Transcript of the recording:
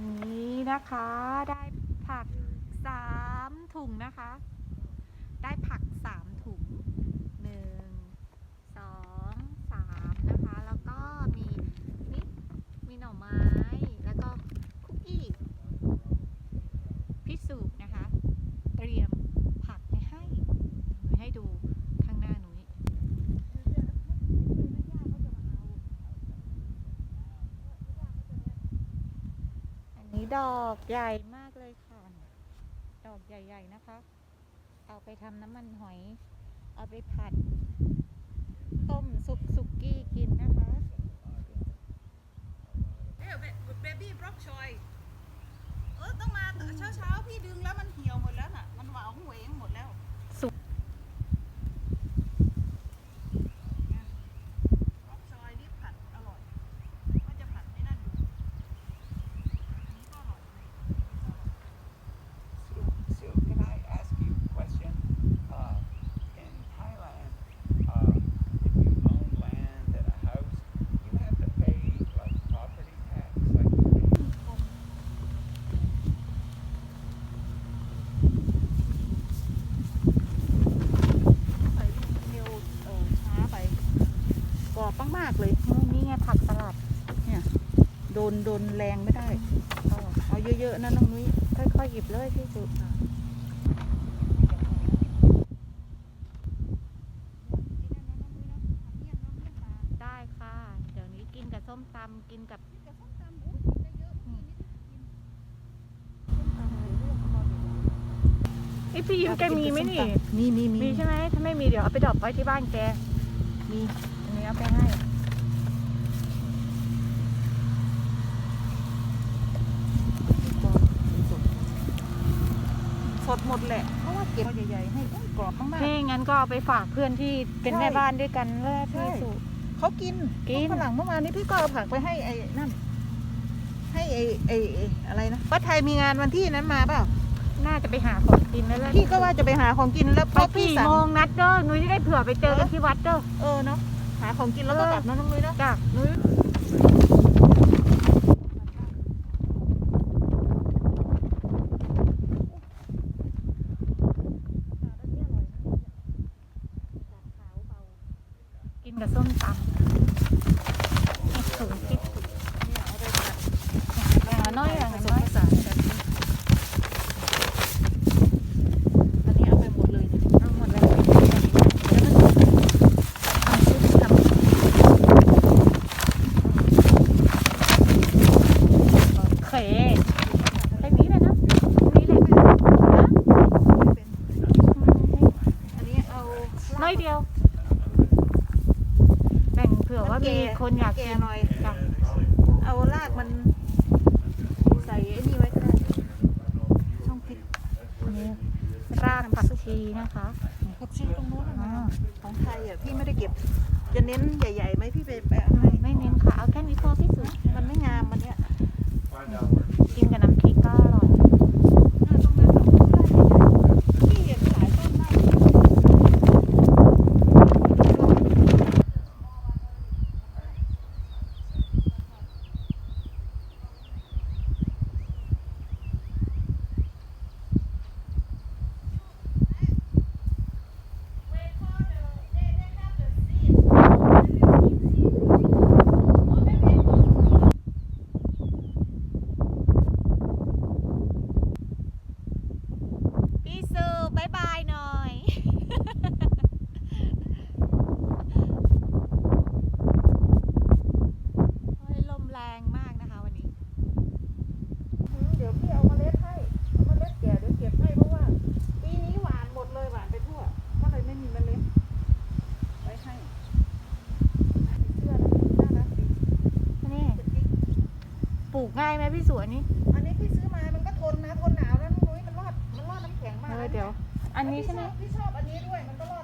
นี่นะคะได้ผักสามถุงนะคะ ได้ผักสามถุงหนึ่งสองสามนะคะ แล้วก็มีนี่มีหน่อไม้แล้วก็คุกกี้พิสูจน์นะคะ เตรียมผักไปให้หนูให้ดูข้างหน้าหนูนี่อันนี้ ดอกใหญ่มากเลยค่ะ ดอกใหญ่ ๆ นะคะ เอาไปทำน้ำมันหอย เอาไปผัด ต้มซุปสุกี้กินนะคะ เอ้ยเบบี้บล็อกชอยเออต้องมาเช้าเช้าๆพี่ดึงแล้วมันเหี่ยวหมดแล้วน่ะ มันหวาวเหวงหมดแล้ว สุก บล็อกชอยนี่ผัดอร่อยว่าจะผัดไม่นั่นดูอันนี้ก็อร่อย So, so can I ask you a question? Uh, in Thailand, uh, if you own land and a house, you have to pay like property tax, like you pay ใส่เร็วเออช้าไปกรอบ มาก ๆ เลยนี่ไงผักสลัดโดนโดนแรงไม่ได้เอาเอาเยอะๆนะน้องนุ้ยค่อยๆหยิบเลยพี่สุดได้ค่ะ เดี๋ยวนี้กินกับส้มตำกินกับไอพี่ยิ้มแกมีไหมนี่ มีมีมีมีใช่ไหมถ้าไม่มีเดี๋ยวเอาไปดรอปไว้ที่บ้านแกมีอันนี้ เอาไปให้สดหมดแหละ เพราะว่าเก็บใหญ่ๆให้โอ้ยกรอบมากพี่งั้นก็เอาไปฝากเพื่อนที่เป็นใช่ แม่บ้านด้วยกันแล้วใช่พี่สุๆเขากินกินฝรั่งเมื่อวานนี้พี่ก็เอาผักไปให้ไอ้นั่น ให้ไอ้ไอ้ไอ้อะไรนะป้าไทยมีงานวันที่นั้นมาเปล่า น่าจะไปหาของกินแล้วแหละพี่ก็ว่าจะไปหาของกินแล้วไปเพราะพี่กี่สั่ง โมงนัดเด้อหนุ้ยจะได้เผื่อไปเจอกันที่วัดเด้อ เออเนาะหาของกินแล้วก็กลับนะน้องนุ้ยเนาะจ้ะหนุ้ยกินกับส้มตำสูงคิดสุด เนี่ยเอาไปผัด อย่างละน้อยอย่าง ผ ละ ส น้ ม อย ผสานกันอันนี้เอาไปหมดเลย เอาหมดเลยเอาชุดทำโอเคแค่นี้เลยนะนี่เลยนะ อันนี้เอา น้อยเดียว แบ่งเผื่อว่ามีคนอยากแกกินหน่อยจ้ะเอารากมัน ใส่ไอ้นี่ไว้ก็ได้ช่องพริกนี่รากผักชีนะคะผักชีตรงนู้นอ่านะของไทยอะพี่ไม่ได้เก็บ จะเน้นใหญ่ๆไหมพี่ไปไปเอาให้ไม่เน้นค่ะ เอาแค่นี้พอพี่สุดมันไม่งามมันเนี้ย กินกับน้ำพริกก็อร่อย เออตรงนั้นแบบพี่เห็นหลายต้นมาก พี่สุบายบายหน่อย โอ้ยลมแรงมากนะคะวันนี้ อืมเดี๋ยวพี่เอาเมล็ดให้เอาเมล็ดแก่เดี๋ยวเก็บให้เพราะว่า ปีนี้หวานหมดเลยหวานไปทั่ว ก็เลยไม่มีเมล็ดไว้ให้เสื้อแล้วน่ารักดี นี่ เป็นติ๊ก ปลูกง่ายไหมพี่สุอันนี้อันนี้พี่ซื้อมา มันก็ทนนะ ทนหนาวแล้วนุ้ยมันรอด มันรอดน้ำแข็งมากเออนะเดี๋ยว อันนี้ใช่ไหมพี่ชอบพี่ชอบอันนี้ด้วย มันก็รอดน้ำแข็ง